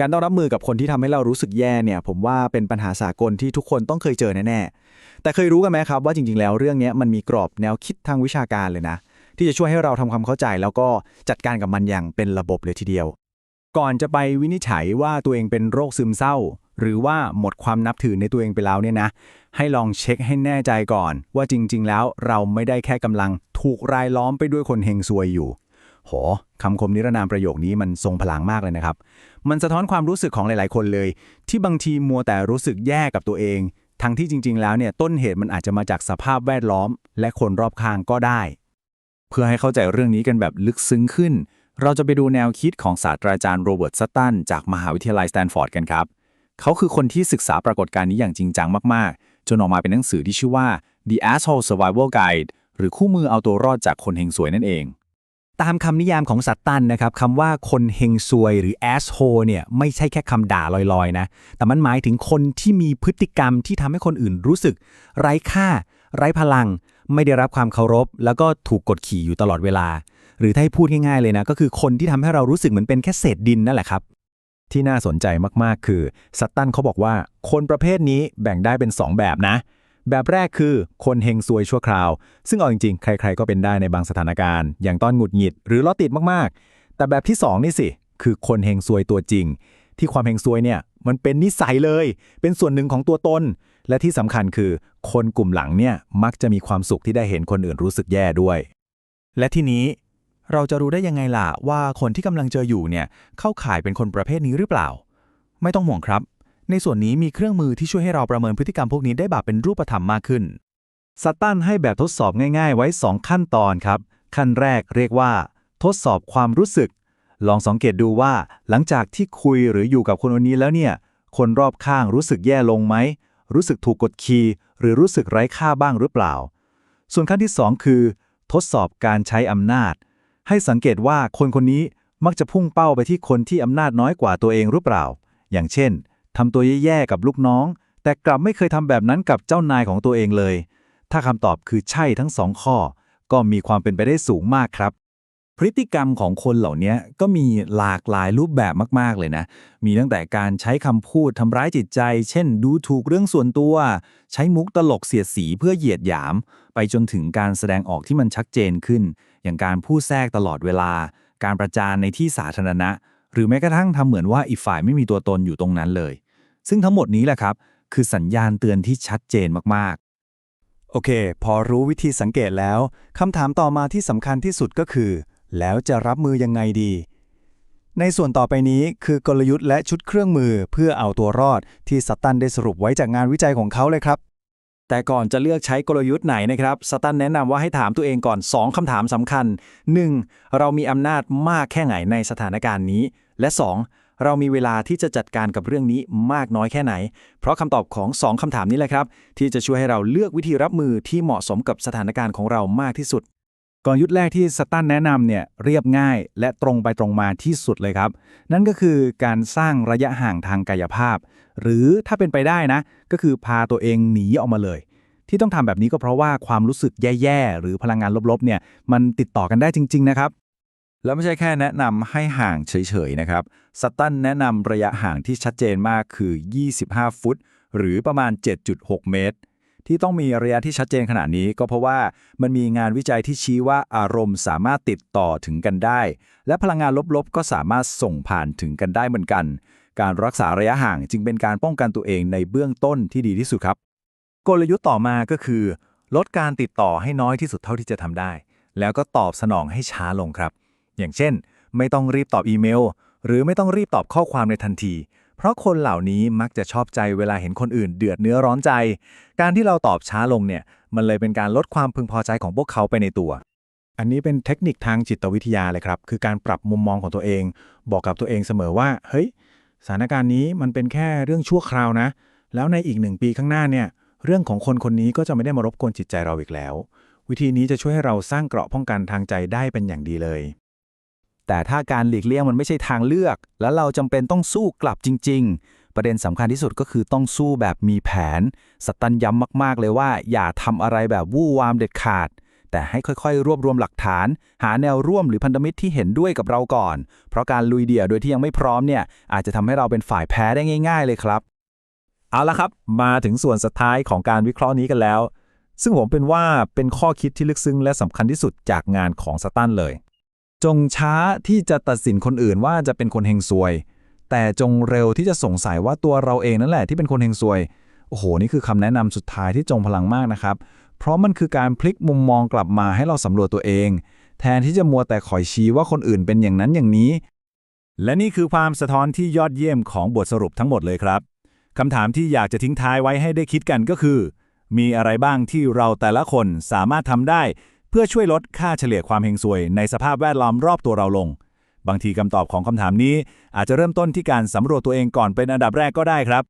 การต้องรับมือกับคนที่ทำให้เรารู้สึกแย่เนี่ย ผมว่าเป็นปัญหาสากลที่ทุกคนต้องเคยเจอแน่ๆ แต่เคยรู้กันไหมครับว่าจริงๆ แล้วเรื่องนี้มันมีกรอบแนวคิดทางวิชาการเลยนะ ที่จะช่วยให้เราทำความเข้าใจ แล้วก็จัดการกับมันอย่างเป็นระบบเลยทีเดียว ก่อนจะไปวินิจฉัยว่าตัวเองเป็นโรคซึมเศร้า หรือว่าหมดความนับถือในตัวเองไปแล้วเนี่ยนะ ให้ลองเช็คให้แน่ใจก่อน ว่าจริง ๆ แล้วเราไม่ได้แค่กำลังถูกรายล้อมไปด้วยคนเฮงซวยอยู่ โหคำคมนิรนามประโยคนี้มันทรงพลังมากเลยนะครับ มันสะท้อนความรู้สึกของหลาย ๆ คนเลย ที่บางทีมัวแต่รู้สึกแย่กับตัวเอง ทั้งที่จริง ๆ แล้วเนี่ยต้นเหตุมันอาจจะมาจากสภาพแวดล้อม และคนรอบข้างก็ได้ เพื่อให้เข้าใจเรื่องนี้กันแบบลึกซึ้งขึ้น เราจะไปดูแนวคิดของศาสตราจารย์โรเบิร์ตซัตตันจากมหาวิทยาลัยสแตนฟอร์ดกันครับเขาคือคนที่ศึกษาปรากฏการณ์นี้อย่างจริงจังมาก ๆ จนออกมาเป็นหนังสือที่ชื่อว่า The Asshole Survival Guide หรือคู่มือเอาตัวรอดจากคนเฮงสวยนั่นเอง ตามคำนิยามของสัตตันนะครับคำว่าคนเฮงซวยหรือ asshole เนี่ยไม่ใช่แค่คำด่าลอยๆ นะ แต่มันหมายถึงคนที่มีพฤติกรรมที่ทำให้คนอื่นรู้สึก ไร้ค่า ไร้พลัง ไม่ได้รับความเคารพ แล้วก็ถูกกดขี่อยู่ตลอดเวลา หรือถ้าให้พูดง่ายๆเลยนะ ก็คือคนที่ทำให้เรารู้สึกเหมือนเป็นแค่เศษดินนั่นแหละครับ ที่น่าสนใจมากๆ คือสัตตันเขาบอกว่า คนประเภทนี้แบ่งได้เป็น 2 แบบนะ แบบแรกคือคนเฮงซวยชั่วคราว ซึ่งเอาจริงๆ ใคร ๆ ก็เป็นได้ในบางสถานการณ์ อย่างตอนหงุดหงิดหรือล้อติดมากๆ แต่แบบที่ 2 นี่สิ คือคนเฮงซวยตัวจริง ที่ความเฮงซวยเนี่ยมันเป็นนิสัยเลย เป็นส่วนหนึ่งของตัวตน และที่สำคัญคือ คนกลุ่มหลังเนี่ยมักจะมีความสุขที่ได้เห็นคนอื่นรู้สึกแย่ด้วย และทีนี้เราจะรู้ได้ยังไงล่ะว่าคนที่กำลังเจออยู่เนี่ยเข้าข่ายเป็นคนประเภทนี้หรือเปล่า ไม่ต้องห่วงครับ ในส่วนนี้มีเครื่องมือที่ช่วยให้เราประเมินพฤติกรรมพวกนี้ได้แบบเป็นรูปธรรมมากขึ้นซัตตันให้แบบทดสอบง่ายๆ ไว้ 2 ขั้นตอนครับ ขั้นแรกเรียกว่า ทดสอบความรู้สึก ลองสังเกตดูว่า หลังจากที่คุยหรืออยู่กับคนคนนี้แล้วเนี่ย คนรอบข้างรู้สึกแย่ลงไหม รู้สึกถูกกดขี่หรือรู้สึกไร้ค่าบ้างหรือเปล่า ส่วนขั้นที่ 2 คือ ทดสอบการใช้อำนาจ ให้สังเกตว่าคนคนนี้มักจะพุ่งเป้าไปที่คนที่อำนาจน้อยกว่าตัวเองหรือเปล่า อย่างเช่น ทำตัวแย่ๆกับลูกน้อง แต่กลับไม่เคยทำแบบนั้นกับเจ้านายของตัวเองเลย ถ้าคำตอบคือใช่ทั้งสองข้อ ก็มีความเป็นไปได้สูงมากครับ พฤติกรรมของคนเหล่านี้ก็มีหลากหลายรูปแบบมากๆเลยนะ มีตั้งแต่การใช้คำพูดทำร้ายจิตใจ เช่น ดูถูกเรื่องส่วนตัว ใช้มุกตลกเสียดสีเพื่อเหยียดหยาม ไปจนถึงการแสดงออกที่มันชัดเจนขึ้น อย่างการพูดแทรกตลอดเวลา การประจานในที่สาธารณะหรือแม้กระทั่งทำเหมือนว่าอีกฝ่ายไม่มีตัวตนอยู่ตรงนั้นเลย ซึ่งทั้งหมดนี้แหละครับ คือสัญญาณเตือนที่ชัดเจนมากๆ โอเค พอรู้วิธีสังเกตแล้วคำถามต่อมาที่สำคัญที่สุดก็คือ แล้วจะรับมือยังไงดี ในส่วนต่อไปนี้คือกลยุทธ์และชุดเครื่องมือเพื่อเอาตัวรอดที่สตันได้สรุปไว้จากงานวิจัยของเขาเลยครับแต่ก่อนจะเลือกใช้กลยุทธ์ไหนนะครับสตันแนะนำว่าให้ถามตัวเองก่อน 2คำถามสำคัญ 1. เรามีอำนาจมากแค่ไหนในสถานการณ์นี้ และ 2. เรามีเวลาที่จะจัดการกับเรื่องนี้มากน้อยแค่ไหน เพราะคำตอบของ 2คำถามนี้แหละครับ ที่จะช่วยให้เราเลือกวิธีรับมือที่เหมาะสมกับสถานการณ์ของเรามากที่สุด กลยุทธ์แรกที่สตันแนะนำเนี่ยเรียบง่ายและตรงไปตรงมาที่สุดเลยครับ นั่นก็คือการสร้างระยะห่างทางกายภาพ หรือถ้าเป็นไปได้นะ ก็คือพาตัวเองหนีออกมาเลยที่ต้องทำแบบนี้ก็เพราะว่าความรู้สึกแย่ ๆ หรือพลังงานลบ ๆ เนี่ย มันติดต่อกันได้จริง ๆ นะครับ แล้วไม่ใช่แค่แนะนำให้ห่างเฉยๆนะครับสตันแนะนำระยะห่างที่ชัดเจนมากคือ 25 ฟุต หรือประมาณ 7.6 เมตร ที่ต้องมีระยะที่ชัดเจนขนาดนี้ก็เพราะว่ามันมีงานวิจัยที่ชี้ว่าอารมณ์สามารถติดต่อถึงกันได้ และพลังงานลบๆ ก็สามารถส่งผ่านถึงกันได้เหมือนกัน การรักษาระยะห่างจึงเป็นการป้องกันตัวเองในเบื้องต้นที่ดีที่สุดครับ กลยุทธ์ต่อมาก็คือ ลดการติดต่อให้น้อยที่สุดเท่าที่จะทำได้ แล้วก็ตอบสนองให้ช้าลงครับ อย่างเช่น ไม่ต้องรีบตอบอีเมล หรือไม่ต้องรีบตอบข้อความในทันที เพราะคนเหล่านี้มักจะชอบใจเวลาเห็นคนอื่นเดือดเนื้อร้อนใจ การที่เราตอบช้าลงเนี่ย มันเลยเป็นการลดความพึงพอใจของพวกเขาไปในตัว อันนี้เป็นเทคนิคทางจิตวิทยาเลยครับ คือการปรับมุมมองของตัวเอง บอกกับตัวเองเสมอว่า เฮ้ย สถานการณ์นี้มันเป็นแค่เรื่องชั่วคราวนะ แล้วในอีกหนึ่งปีข้างหน้าเนี่ย เรื่องของคนคนนี้ก็จะไม่ได้มารบกวนจิตใจเราอีกแล้ววิธีนี้จะช่วยให้เราสร้างเกราะป้องกันทางใจได้เป็นอย่างดีเลย แต่ถ้าการหลีกเลี่ยงมันไม่ใช่ทางเลือก แล้วเราจำเป็นต้องสู้กลับจริง ๆ ประเด็นสำคัญที่สุดก็คือต้องสู้แบบมีแผน สตันย้ำมากๆเลยว่า อย่าทำอะไรแบบวู่วามเด็ดขาด แต่ให้ค่อยๆ รวบรวมหลักฐาน หาแนวร่วมหรือพันธมิตรที่เห็นด้วยกับเราก่อน เพราะการลุยเดี่ยวโดยที่ยังไม่พร้อมเนี่ยอาจจะทำให้เราเป็นฝ่ายแพ้ได้ง่าย ๆ เลยครับ เอาละครับ มาถึงส่วนสุดท้ายของการวิเคราะห์นี้กันแล้ว ซึ่งผมเป็นว่าเป็นข้อคิดที่ลึกซึ้งและสำคัญที่สุดจากงานของสตันเลย จงช้าที่จะตัดสินคนอื่นว่าจะเป็นคนเฮงซวย แต่จงเร็วที่จะสงสัยว่าตัวเราเองนั่นแหละที่เป็นคนเฮงซวย โอ้โห นี่คือคำแนะนำสุดท้ายที่จงพลังมากนะครับ เพราะมันคือการพลิกมุมมองกลับมาให้เราสำรวจตัวเอง แทนที่จะมัวแต่คอยชี้ว่าคนอื่นเป็นอย่างนั้นอย่างนี้ และนี่คือความสะท้อนที่ยอดเยี่ยมของบทสรุปทั้งหมดเลยครับคำถามที่อยากจะทิ้งท้ายไว้ให้ได้คิดกันก็คือ มีอะไรบ้างที่เราแต่ละคนสามารถทำได้ พื่อช่วยลดค่าเฉลี่ยความเฮงซวยในสภาพแวดล้อมรอบตัวเราลง บางทีคำตอบของคำถามนี้อาจจะเริ่มต้นที่การสำรวจตัวเองก่อนเป็นอันดับแรกก็ได้ครับ